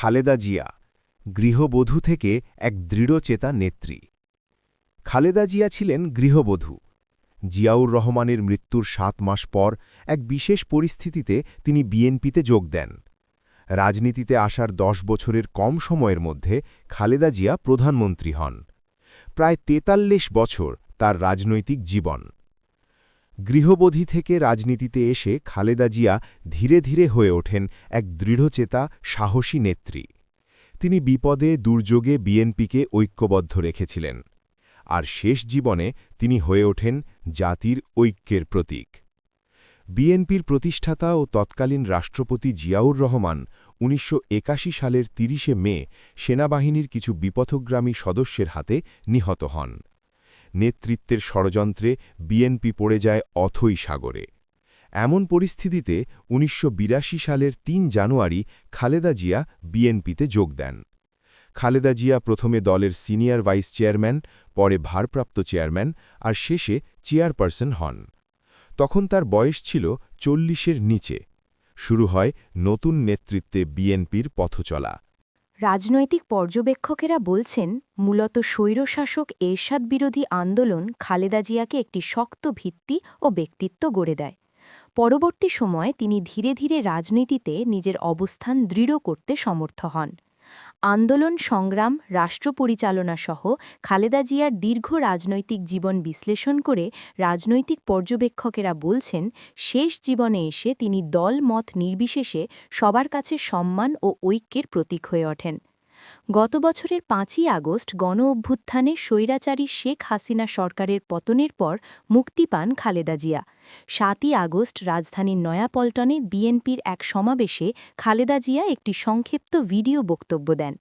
খালেদা জিয়া, গৃহবধূ থেকে এক দৃঢ়চেতা নেত্রী। খালেদা জিয়া ছিলেন গৃহবধূ। জিয়াউর রহমানের মৃত্যুর সাত মাস পর এক বিশেষ পরিস্থিতিতে তিনি বিএনপিতে যোগ দেন। রাজনীতিতে আসার দশ বছরের কম সময়ের মধ্যে খালেদা জিয়া প্রধানমন্ত্রী হন। প্রায় তেতাল্লিশ বছর তার রাজনৈতিক জীবন। গৃহবধী থেকে রাজনীতিতে এসে খালেদা জিয়া ধীরে ধীরে হয়ে ওঠেন এক দৃঢ়চেতা, সাহসী নেত্রী। তিনি বিপদে, দুর্যোগে বিএনপিকে ঐক্যবদ্ধ রেখেছিলেন। আর শেষ জীবনে তিনি হয়ে ওঠেন জাতির ঐক্যের প্রতীক। বিএনপির প্রতিষ্ঠাতা ও তৎকালীন রাষ্ট্রপতি জিয়াউর রহমান উনিশশো একাশি সালের ৩০শে মে সেনাবাহিনীর কিছু বিপথগ্রামী সদস্যের হাতে নিহত হন। নেতৃত্বের ষড়যন্ত্রে বিএনপি পড়ে যায় অথই সাগরে। এমন পরিস্থিতিতে উনিশশো বিরাশি সালের তিন জানুয়ারি খালেদা জিয়া বিএনপিতে যোগ দেন। খালেদা জিয়া প্রথমে দলের সিনিয়র ভাইস চেয়ারম্যান, পরে ভারপ্রাপ্ত চেয়ারম্যান আর শেষে চেয়ারপারসন হন। তখন তার বয়স ছিল চল্লিশের নিচে। শুরু হয় নতুন নেতৃত্বে বিএনপির পথচলা। রাজনৈতিক পর্যবেক্ষকেরা বলছেন, মূলত স্বৈরশাসক এরশাদ বিরোধী আন্দোলন খালেদা জিয়াকে একটি শক্ত ভিত্তি ও ব্যক্তিত্ব গড়ে দেয়। পরবর্তী সময়ে তিনি ধীরে ধীরে রাজনীতিতে নিজের অবস্থান দৃঢ় করতে সমর্থ হন। আন্দোলন, সংগ্রাম, রাষ্ট্র পরিচালনা সহ খালেদা জিয়ার দীর্ঘ রাজনৈতিক জীবন বিশ্লেষণ করে রাজনৈতিক পর্যবেক্ষকেরা বলছেন, শেষ জীবনে এসে তিনি দল মত নির্বিশেষে সবার কাছে সম্মান ও ঐক্যের প্রতীক হয়ে ওঠেন। গত বছরের পাঁচই আগস্ট গণ অভ্যুত্থানে স্বৈরাচারী শেখ হাসিনা সরকারের পতনের পর মুক্তি পান খালেদা জিয়া। সাতই আগস্ট রাজধানীর নয়াপল্টনে বিএনপির এক সমাবেশে খালেদা জিয়া একটি সংক্ষিপ্ত ভিডিও বক্তব্য দেন।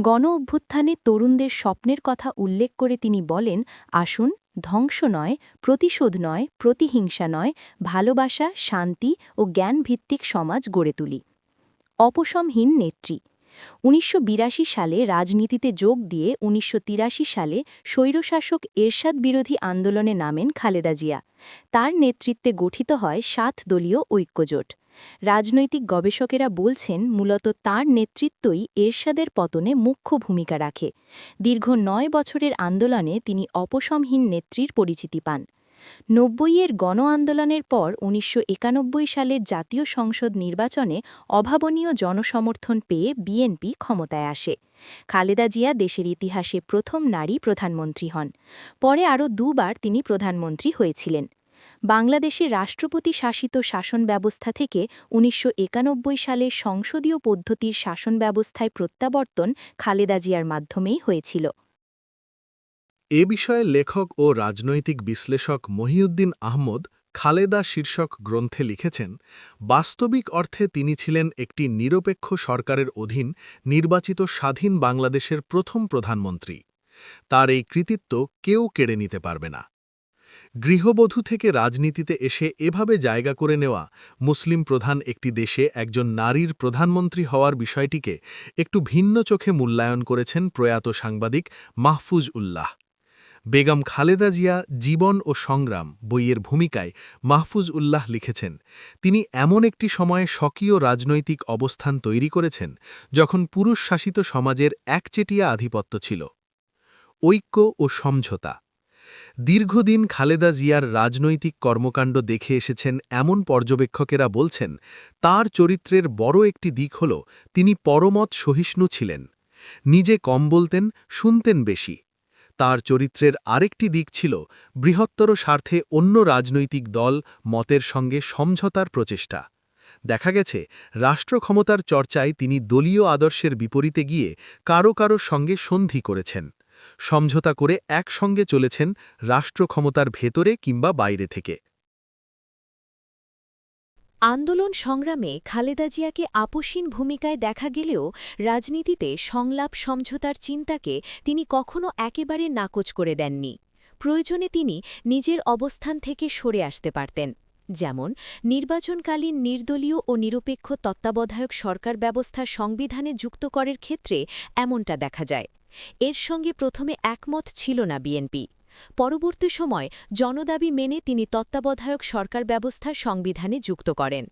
গণ অভ্যুত্থানে তরুণদের স্বপ্নের কথা উল্লেখ করে তিনি বলেন, আসুন, ধ্বংস নয়, প্রতিশোধ নয়, প্রতিহিংসা নয়, ভালোবাসা, শান্তি ও জ্ঞানভিত্তিক সমাজ গড়ে তুলি। অপসমহীন নেত্রী উনিশশো বিরাশি সালে রাজনীতিতে যোগ দিয়ে উনিশশো তিরাশি সালে স্বৈরশাসক এরশাদ বিরোধী আন্দোলনে নামেন খালেদা জিয়া। তার নেতৃত্বে গঠিত হয় সাত দলীয় ঐক্যজোট। রাজনৈতিক গবেষকেরা বলছেন, মূলত তার নেতৃত্বই এরশাদের পতনে মুখ্য ভূমিকা রাখে। দীর্ঘ নয় বছরের আন্দোলনে তিনি অপসমহীন নেত্রীর পরিচিতি পান। নব্বইয়ের গণ আন্দোলনের পর উনিশশো একানব্বই সালের জাতীয় সংসদ নির্বাচনে অভাবনীয় জনসমর্থন পেয়ে বিএনপি ক্ষমতায় আসে। খালেদা জিয়া দেশের ইতিহাসে প্রথম নারী প্রধানমন্ত্রী হন। পরে আরও দুবার তিনি প্রধানমন্ত্রী হয়েছিলেন। বাংলাদেশের রাষ্ট্রপতি শাসিত শাসন ব্যবস্থা থেকে উনিশশো একানব্বই সালে সংসদীয় পদ্ধতির শাসন ব্যবস্থায় প্রত্যাবর্তন খালেদা জিয়ার মাধ্যমেই হয়েছিল। এ বিষয়ে লেখক ও রাজনৈতিক বিশ্লেষক মহিউদ্দিন আহমদ খালেদা শীর্ষক গ্রন্থে লিখেছেন, বাস্তবিক অর্থে তিনি ছিলেন একটি নিরপেক্ষ সরকারের অধীন নির্বাচিত স্বাধীন বাংলাদেশের প্রথম প্রধানমন্ত্রী। তার এই কৃতিত্ব কেউ কেড়ে নিতে পারবে না। গৃহবধূ থেকে রাজনীতিতে এসে এভাবে জায়গা করে নেওয়া মুসলিম প্রধান একটি দেশে একজন নারীর প্রধানমন্ত্রী হওয়ার বিষয়টিকে একটু ভিন্ন চোখে মূল্যায়ন করেছেন প্রয়াত সাংবাদিক মাহফুজ উল্লাহ। বেগম খালেদা জিয়া জীবন ও সংগ্রাম বইয়ের ভূমিকায় মাহফুজ উল্লাহ লিখেছেন। তিনি এমন একটি সময়ে স্বকীয় রাজনৈতিক অবস্থান তৈরি করেছেন যখন পুরুষ শাসিত সমাজের একচেটিয়া আধিপত্য ছিল। ঐক্য ও সমঝোতা। দীর্ঘদিন খালেদা জিয়ার রাজনৈতিক কর্মকাণ্ড দেখে এসেছেন এমন পর্যবেক্ষকেরা বলছেন, তার চরিত্রের বড় একটি দিক হল তিনি পরমত সহিষ্ণু ছিলেন। নিজে কম বলতেন, শুনতেন বেশি। তার চরিত্রের আরেকটি দিক ছিল বৃহত্তর স্বার্থে অন্য রাজনৈতিক দল মতের সঙ্গে সমঝোতার প্রচেষ্টা। দেখা গেছে, রাষ্ট্রক্ষমতার চর্চায় তিনি দলীয় আদর্শের বিপরীতে গিয়ে কারও কারও সঙ্গে সন্ধি করেছেন। সমঝোতা করে একসঙ্গে চলেছেন রাষ্ট্রক্ষমতার ভেতরে কিংবা বাইরে থেকে। আন্দোলন সংগ্রামে খালেদা জিয়াকে আপোষীন ভূমিকায় দেখা গেলেও রাজনীতিতে সংলাপ সমঝোতার চিন্তাকে তিনি কখনো একেবারে নাকচ করে দেননি। প্রয়োজনে তিনি নিজের অবস্থান থেকে সরে আসতে পারতেন। যেমন, নির্বাচনকালীন নির্দলীয় ও নিরপেক্ষ তত্ত্বাবধায়ক সরকার ব্যবস্থা সংবিধানে যুক্ত করার ক্ষেত্রে এমনটা দেখা যায়। এর সঙ্গে প্রথমে একমত ছিল না বিএনপি। পরবর্তী সময় জনদাবি মেনে তিনি তত্ত্বাবধায়ক সরকার ব্যবস্থা সংবিধানে যুক্ত করেন।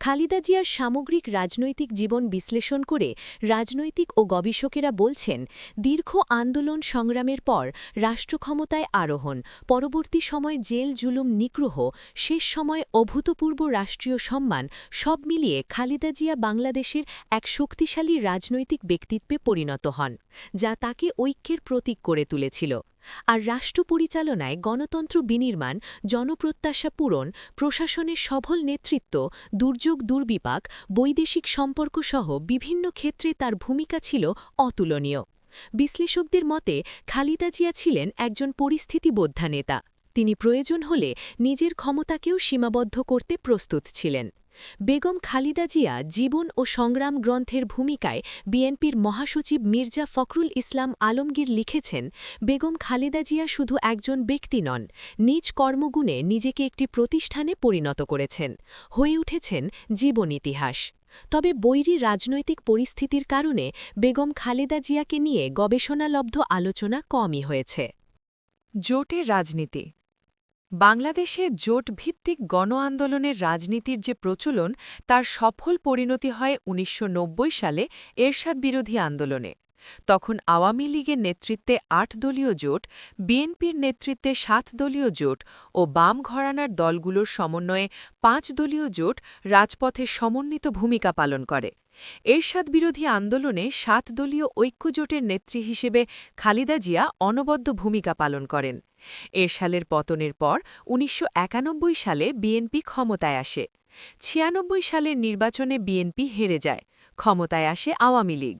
খালিদা জিয়ার সামগ্রিক রাজনৈতিক জীবন বিশ্লেষণ করে রাজনৈতিক ও গবেষকেরা বলছেন, দীর্ঘ আন্দোলন সংগ্রামের পর রাষ্ট্রক্ষমতায় আরোহণ, পরবর্তী সময় জেল জুলুম নিগ্রহ, শেষ সময় অভূতপূর্ব রাষ্ট্রীয় সম্মান, সব মিলিয়ে খালিদা জিয়া বাংলাদেশের এক শক্তিশালী রাজনৈতিক ব্যক্তিত্বে পরিণত হন, যা তাকে ঐক্যের প্রতীক করে তুলেছিল। আর রাষ্ট্র পরিচালনায় গণতন্ত্র বিনির্মাণ, জনপ্রত্যাশা পূরণ, প্রশাসনের সফল নেতৃত্ব, দুর্যোগ দুর্বিপাক, বৈদেশিক সম্পর্ক সহ বিভিন্ন ক্ষেত্রে তার ভূমিকা ছিল অতুলনীয়। বিশ্লেষকদের মতে, খালিদা জিয়া ছিলেন একজন পরিস্থিতিবোদ্ধা নেতা। তিনি প্রয়োজন হলে নিজের ক্ষমতাকেও সীমাবদ্ধ করতে প্রস্তুত ছিলেন। বেগম খালিদা জিয়া জীবন ও সংগ্রাম গ্রন্থের ভূমিকায় বিএনপির মহাসচিব মির্জা ফখরুল ইসলাম আলমগীর লিখেছেন, বেগম খালেদা জিয়া শুধু একজন ব্যক্তি নন, নিজ কর্মগুণে নিজেকে একটি প্রতিষ্ঠানে পরিণত করেছেন, হয়ে উঠেছেন জীবন ইতিহাস। তবে বৈরী রাজনৈতিক পরিস্থিতির কারণে বেগম খালেদা জিয়াকে নিয়ে গবেষণালব্ধ আলোচনা কমই হয়েছে। জোটের রাজনীতি বাংলাদেশে জোটভিত্তিক গণ আন্দোলনের রাজনীতির যে প্রচলন, তার সফল পরিণতি হয় ১৯৯০ সালে এরশাদ বিরোধী আন্দোলনে। তখন আওয়ামী লীগের নেতৃত্বে আট দলীয় জোট, বিএনপির নেতৃত্বে সাত দলীয় জোট ও বাম ঘরানার দলগুলোর সমন্বয়ে পাঁচ দলীয় জোট রাজপথে সমন্বিত ভূমিকা পালন করে। এরশাদ বিরোধী আন্দোলনে সাত দলীয় ঐক্যজোটের নেত্রী হিসেবে খালিদা জিয়া অনবদ্য ভূমিকা পালন করেন। এরশালের পতনের পর ১৯৯১ সালে বিএনপি ক্ষমতায় আসে। ছিয়ানব্বই সালের নির্বাচনে বিএনপি হেরে যায়। ক্ষমতায় আসে আওয়ামী লীগ।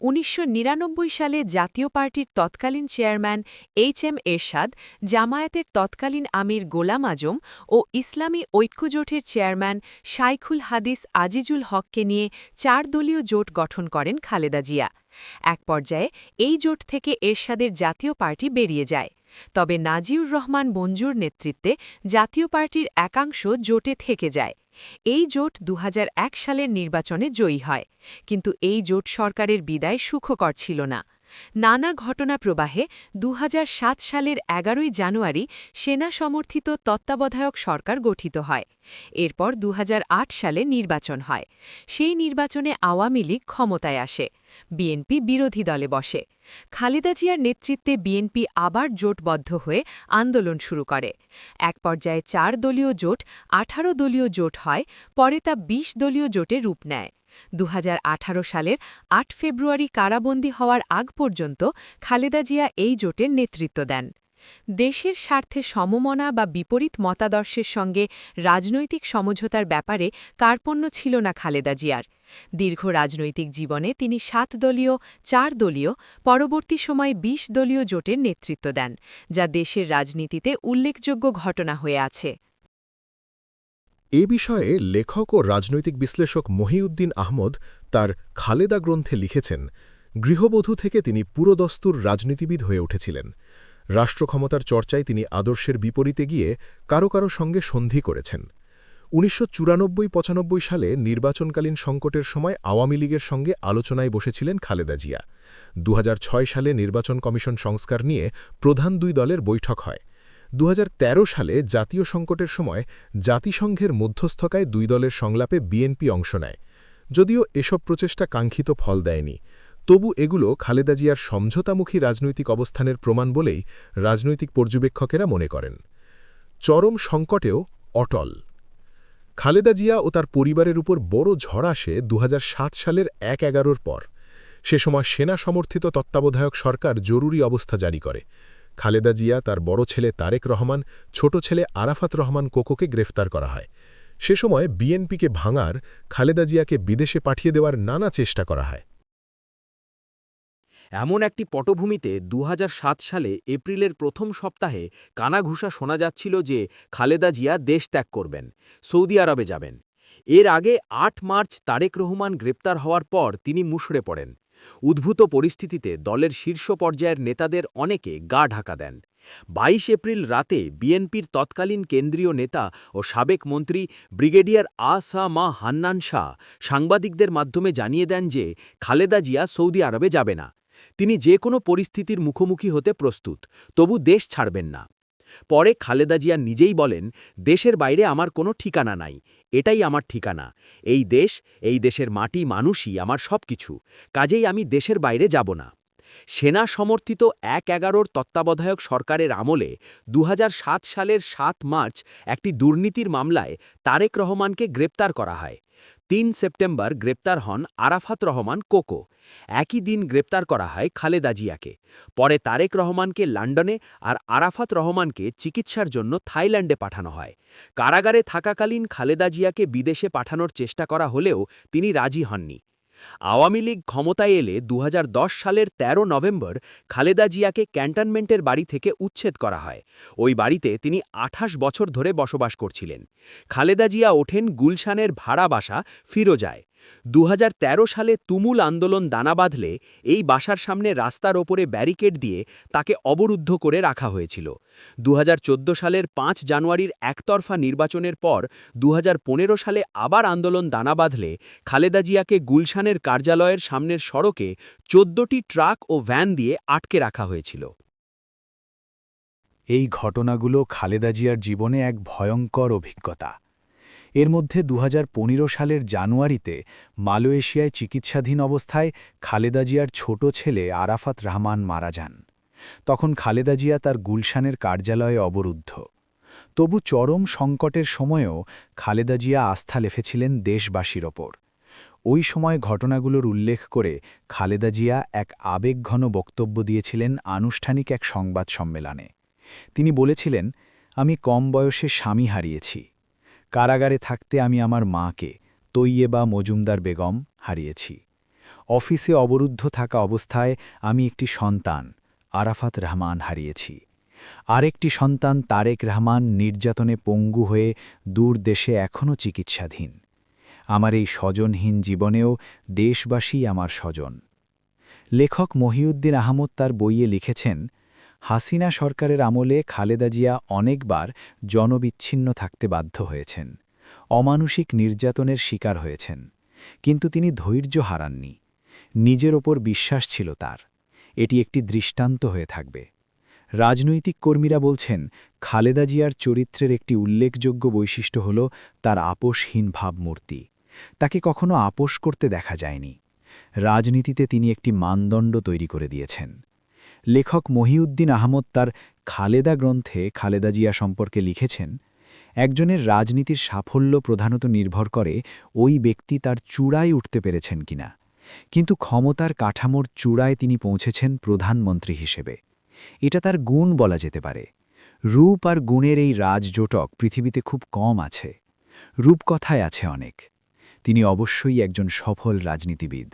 উনিশশো নিরানব্বই সালে জাতীয় পার্টির তৎকালীন চেয়ারম্যান এইচ এম এরশাদ, জামায়াতের তৎকালীন আমির গোলাম আজম ও ইসলামী ঐক্যজোটের চেয়ারম্যান শাইখুল হাদিস আজিজুল হককে নিয়ে চার দলীয় জোট গঠন করেন খালেদা জিয়া। এক পর্যায়ে এই জোট থেকে এরশাদের জাতীয় পার্টি বেরিয়ে যায়। তবে নাজিউর রহমান মঞ্জুর নেতৃত্বে জাতীয় পার্টির একাংশ জোটে থেকে যায়। এই জোট দুহাজার এক সালের নির্বাচনে জয়ী হয়, কিন্তু এই জোট সরকারের বিদায় সুখকর ছিল না। নানা ঘটনা প্রবাহে দুহাজার সাত সালের এগারোই জানুয়ারি সেনা সমর্থিত তত্ত্বাবধায়ক সরকার গঠিত হয়। এরপর দু হাজার আট সালে নির্বাচন হয়। সেই নির্বাচনে আওয়ামী লীগ ক্ষমতায় আসে। বিএনপি বিরোধী দলে বসে। খালেদা জিয়ার নেতৃত্বে বিএনপি আবার জোটবদ্ধ হয়ে আন্দোলন শুরু করে। এক পর্যায়ে চার দলীয় জোট, আঠারো দলীয় জোট হয়, পরে তা ২০ দলীয় জোটে রূপ নেয়। দু হাজার আঠারো সালের আট ফেব্রুয়ারি কারাবন্দী হওয়ার আগ পর্যন্ত খালেদা জিয়া এই জোটের নেতৃত্ব দেন। দেশের স্বার্থে সমমনা বা বিপরীত মতাদর্শের সঙ্গে রাজনৈতিক সমঝোতার ব্যাপারে কার্পণ্য ছিল না খালেদা জিয়ার। দীর্ঘ রাজনৈতিক জীবনে তিনি সাত দলীয়, চার দলীয়, পরবর্তী সময়ে ২০ দলীয় জোটের নেতৃত্ব দেন, যা দেশের রাজনীতিতে উল্লেখযোগ্য ঘটনা হয়ে আছে। এ বিষয়ে লেখক ও রাজনৈতিক বিশ্লেষক মহিউদ্দিন আহমদ তার খালেদা গ্রন্থে লিখেছেন, গৃহবধূ থেকে তিনি পুরোদস্তুর রাজনীতিবিদ হয়ে উঠেছিলেন। রাষ্ট্রক্ষমতার চর্চায় তিনি আদর্শের বিপরীতে গিয়ে কারও কারও সঙ্গে সন্ধি করেছেন। উনিশশো চুরানব্বই পঁচানব্বই সালে নির্বাচনকালীন সংকটের সময় আওয়ামী লীগের সঙ্গে আলোচনায় বসেছিলেন খালেদা জিয়া। দু হাজার ছয় সালে নির্বাচন কমিশন সংস্কার নিয়ে প্রধান দুই দলের বৈঠক হয়। দু হাজার তেরো সালে জাতীয় সংকটের সময় জাতিসংঘের মধ্যস্থকায় দুই দলের সংলাপে বিএনপি অংশ নেয়। যদিও এসব প্রচেষ্টা কাঙ্ক্ষিত ফল দেয়নি। তবু এগুলো খালেদা জিয়ার সমঝোতামুখী রাজনৈতিক অবস্থানের প্রমাণ বলেই রাজনৈতিক পর্যবেক্ষকেরা মনে করেন। চরম সংকটেও অটল। খালেদা জিয়া ও তার পরিবারের উপর বড় ঝড় আসে দু হাজার সাত সালের এক এগারোর পর। সে সময় সেনা সমর্থিত তত্ত্বাবধায়ক সরকার জরুরি অবস্থা জারি করে। খালেদা জিয়া, তার বড় ছেলে তারেক রহমান, ছোট ছেলে আরাফাত রহমান কোকোকে গ্রেফতার করা হয়। সে সময় বিএনপিকে ভাঙার, খালেদা জিয়াকে বিদেশে পাঠিয়ে দেওয়ার নানা চেষ্টা করা হয়। এমন একটি পটভূমিতে দু হাজার সাত সালে এপ্রিলের প্রথম সপ্তাহে কানাঘুষা শোনা যাচ্ছিল যে খালেদা জিয়া দেশ ত্যাগ করবেন, সৌদি আরবে যাবেন। এর আগে আট মার্চ তারেক রহমান গ্রেপ্তার হওয়ার পর তিনি মুশড়ে পড়েন। উদ্ভূত পরিস্থিতিতে দলের শীর্ষ পর্যায়ের নেতাদের অনেকে গা ঢাকা দেন। ২২ এপ্রিল রাতে বিএনপির তৎকালীন কেন্দ্রীয় নেতা ও সাবেক মন্ত্রী ব্রিগেডিয়ার আসা মা হান্নান শাহ সাংবাদিকদের মাধ্যমে জানিয়ে দেন যে খালেদা জিয়া সৌদি আরবে যাবে না। তিনি যে কোনো পরিস্থিতির মুখোমুখি হতে প্রস্তুত, তবু দেশ ছাড়বেন না। পরে খালেদা জিয়া নিজেই বলেন, দেশের বাইরে আমার কোনো ঠিকানা নাই, এটাই আমার ঠিকানা। এই দেশ, এই দেশের মাটি মানুষই আমার সব কিছু কাজেই আমি দেশের বাইরে যাব না। সেনা সমর্থিত এক এগারোর তত্ত্বাবধায়ক সরকারের আমলে দু হাজার সাত সালের সাত মার্চ একটি দুর্নীতির মামলায় তারেক রহমানকে গ্রেপ্তার করা হয়। তিন সেপ্টেম্বর গ্রেপ্তার হন আরাফাত রহমান কোকো। একই দিন গ্রেপ্তার করা হয় খালেদা জিয়াকে। পরে তারেক রহমানকে লন্ডনে আর আরাফাত রহমানকে চিকিৎসার জন্য থাইল্যান্ডে পাঠানো হয়। কারাগারে থাকাকালীন খালেদা জিয়াকে বিদেশে পাঠানোর চেষ্টা করা হলেও তিনি রাজি হননি। আওয়ামী লীগ ক্ষমতায় এলে দু হাজার দশ সালের ১৩ নভেম্বর খালেদা জিয়াকে ক্যান্টনমেন্টের বাড়ি থেকে উচ্ছেদ করা হয়। ওই বাড়িতে তিনি আঠাশ বছর ধরে বসবাস করছিলেন। খালেদা জিয়া ওঠেন গুলশানের ভাড়া বাসা ফিরোজায়। দুহাজার তেরো সালে তুমুল আন্দোলন দানা বাঁধলে এই বাসার সামনে রাস্তার ওপরে ব্যারিকেড দিয়ে তাকে অবরুদ্ধ করে রাখা হয়েছিল। দুহাজার চোদ্দ সালের পাঁচ জানুয়ারির একতরফা নির্বাচনের পর দুহাজার পনেরো সালে আবার আন্দোলন দানা বাঁধলে খালেদা জিয়াকে গুলশানের কার্যালয়ের সামনের সড়কে চোদ্দটি ট্রাক ও ভ্যান দিয়ে আটকে রাখা হয়েছিল। এই ঘটনাগুলো খালেদা জিয়ার জীবনে এক ভয়ঙ্কর অভিজ্ঞতা। এর মধ্যে দু হাজার পনেরো সালের জানুয়ারিতে মালয়েশিয়ায় চিকিৎসাধীন অবস্থায় খালেদা জিয়ার ছোট ছেলে আরাফাত রহমান মারা যান। তখন খালেদা জিয়া তার গুলশানের কার্যালয়ে অবরুদ্ধ। তবু চরম সংকটের সময়েও খালেদা জিয়া আস্থা লেফেছিলেন দেশবাসীর ওপর। ওই সময় ঘটনাগুলোর উল্লেখ করে খালেদা জিয়া এক আবেগঘন বক্তব্য দিয়েছিলেন আনুষ্ঠানিক এক সংবাদ সম্মেলনে। তিনি বলেছিলেন, আমি কম বয়সে স্বামী হারিয়েছি। কারাগারে থাকতে আমি আমার মাকে তৈয়েবা মজুমদার বেগম, হারিয়েছি। অফিসে অবরুদ্ধ থাকা অবস্থায় আমি একটি সন্তান, আরাফাত রহমান, হারিয়েছি। আরেকটি সন্তান তারেক রহমান নির্যাতনে পঙ্গু হয়ে দূর দেশে এখনও চিকিৎসাধীন। আমার এই স্বজনহীন জীবনেও দেশবাসী আমার স্বজন। লেখক মহিউদ্দিন আহমদ তার বইয়ে লিখেছেন হাসিনা সরকারের আমলে খালেদা জিয়া অনেকবার জনবিচ্ছিন্ন থাকতে বাধ্য হয়েছেন অমানুষিক নির্যাতনের শিকার হয়েছেন, কিন্তু তিনি ধৈর্য হারাননি। নিজের ওপর বিশ্বাস ছিল তার। এটি একটি দৃষ্টান্ত হয়ে থাকবে। রাজনৈতিক কর্মীরা বলছেন, খালেদা জিয়ার চরিত্রের একটি উল্লেখযোগ্য বৈশিষ্ট্য হল তার আপোষহীন ভাবমূর্তি। তাকে কখনো আপোষ করতে দেখা যায়নি। রাজনীতিতে তিনি একটি মানদণ্ড তৈরি করে দিয়েছেন। লেখক মহিউদ্দিন আহমদ তার খালেদা গ্রন্থে খালেদা জিয়া সম্পর্কে লিখেছেন, একজনের রাজনীতির সাফল্য প্রধানত নির্ভর করে ওই ব্যক্তি তার চূড়ায় উঠতে পেরেছেন কিনা। কিন্তু ক্ষমতার কাঠামোর চূড়ায় তিনি পৌঁছেছেন প্রধানমন্ত্রী হিসেবে। এটা তার গুণ বলা যেতে পারে। রূপ আর গুণের এই রাজজোটক পৃথিবীতে খুব কম আছে। রূপকথায় আছে অনেক। তিনি অবশ্যই একজন সফল রাজনীতিবিদ।